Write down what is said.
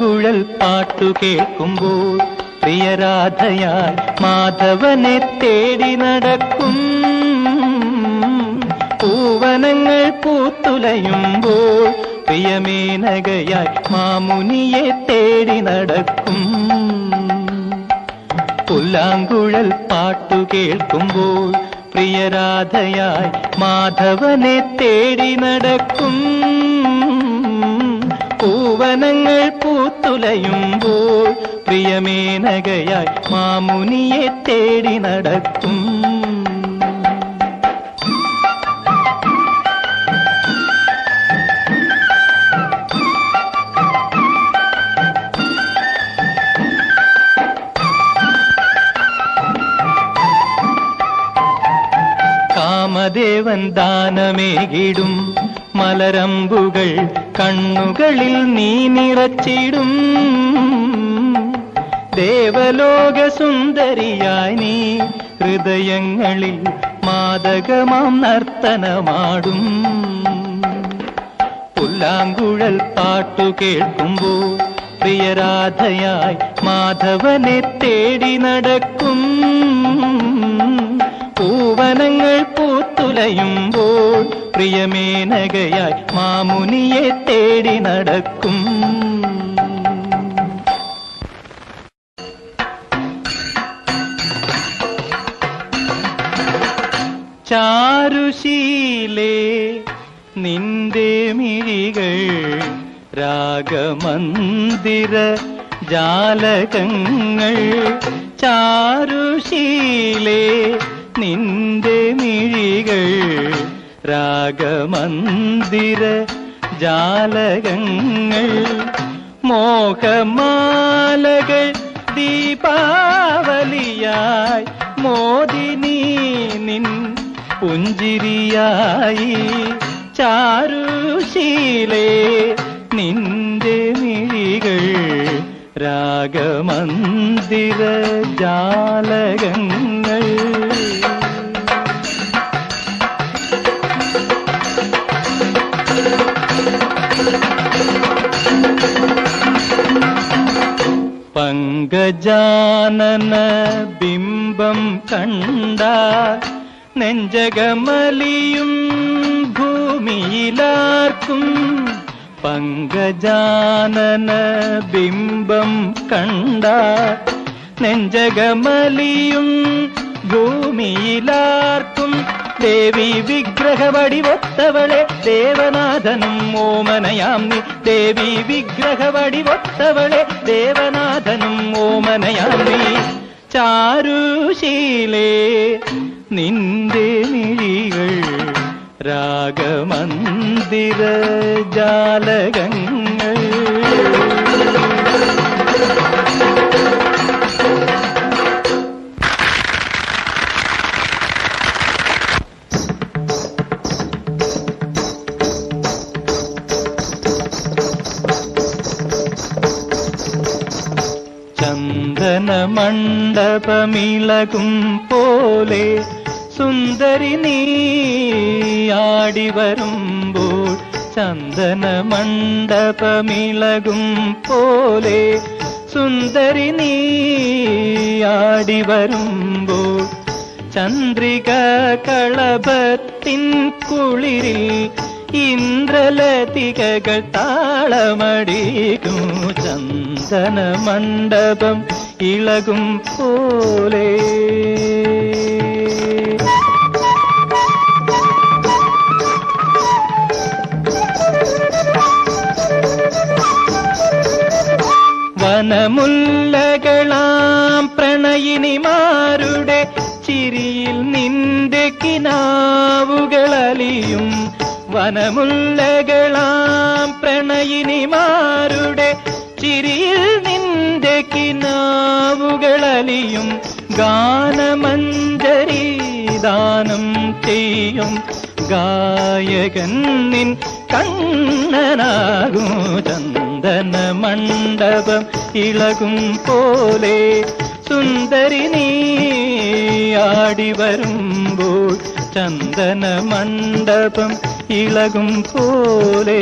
പുല്ലാങ്കുഴൽ പാട്ടു കേൾക്കുമ്പോൾ പ്രിയരാധയായി മാധവനെ തേടി നടക്കും. പൂവനങ്ങൾ പൂത്തുലയുമ്പോൾ പ്രിയമേനകയായി മാമുനിയെ തേടി നടക്കും. പുല്ലാങ്കുഴൽ പാട്ടു കേൾക്കുമ്പോൾ പ്രിയരാധയായി മാധവനെ തേടി നടക്കും. പൂവനങ്ങൾ പൂത്തുലയുമ്പോൾ പ്രിയമേനകയായി മാമുനിയെ തേടി നടക്കും. കാമദേവൻ ദാനമേകിടും മലരമ്പുകൾ കണ്ണുകളിൽ നീ നിറച്ചിടും. ദേവലോക സുന്ദരിയായി നീ ഹൃദയങ്ങളിൽ മാതകമാം നർത്തനമാടും. പുല്ലാങ്കുഴൽ പാട്ടു കേൾക്കുമ്പോൾ പ്രിയരാധയായി മാധവനെ തേടി നടക്കും. പൂവനങ്ങൾ പൂത്തുലയുമ്പോൾ പ്രിയമേനകയായി മാമുനിയെ തേടി നടക്കും. ചാരുശീലേ നിന്റെ മിഴികൾ രാഗമന്ദിര ജാലകങ്ങൾ. ചാരുശീലേ മിഴികൾ രാഗമന്ദിര ജാലകങ്ങൾ മോഹമാലകൾ ദീപാവലിയായി മോദിനി നിൻ പുഞ്ചിരിയായി ചാരുശീലേ നിന്റെ മിഴികൾ രാഗമന്ദിര ജാലകങ്ങൾ. പങ്കജാനന ബിംബം കണ്ട നെഞ്ചകമലിയും ഭൂമിയിലാർക്കും പങ്കജാനന ബിംബം കണ്ട നെഞ്ചകമലിയും ഭൂമിയിലാർക്കും ദേവി വിഗ്രഹവടിവൊത്തവളെ ദേവനാഥനും ഓമനയാം നീ. ദേവി വിഗ്രഹവടിവൊത്തവളെ ദേവനാഥനും ഓമനയാം നീ ചാരുശീലേ നിന്റെ മിഴികൾ രാഗമന്ദിര ജാലകങ്ങൾ. ചന്ദന മണ്ഡപമിളകും പോലെ സുന്ദരി നീ ആടി വരുമ്പോൾ ചന്ദന മണ്ഡപമിളകും പോലെ സുന്ദരി നീ ആടി വരുമ്പോൾ ചന്ദ്രിക കളഭത്തിൻ കുളിരിൽ ഇന്ദ്രലതികകൾ താളമടിക്കും ചന്ദന മണ്ഡപം ഇളകും പോലെ. വനമുല്ലകളാം പ്രണയിനിമാരുടെ ചിരിയിൽ നിന്റെ കിനാവുകളലിയും വനമുല്ലകളാം പ്രണയിനിമാരുടെ ചിരിയിൽ നിന്റെ കിനാവുകളലിയും ഗാനമഞ്ജരി ദാനം ചെയ്യും. ഗായകൻ നിൻ കണ്ണനാകും ചന്ദന മണ്ഡപം ഇളകും പോലെ സുന്ദരി നീ ആടി വരുമ്പോൾ ചന്ദന മണ്ഡപം ഇളകും പോലെ.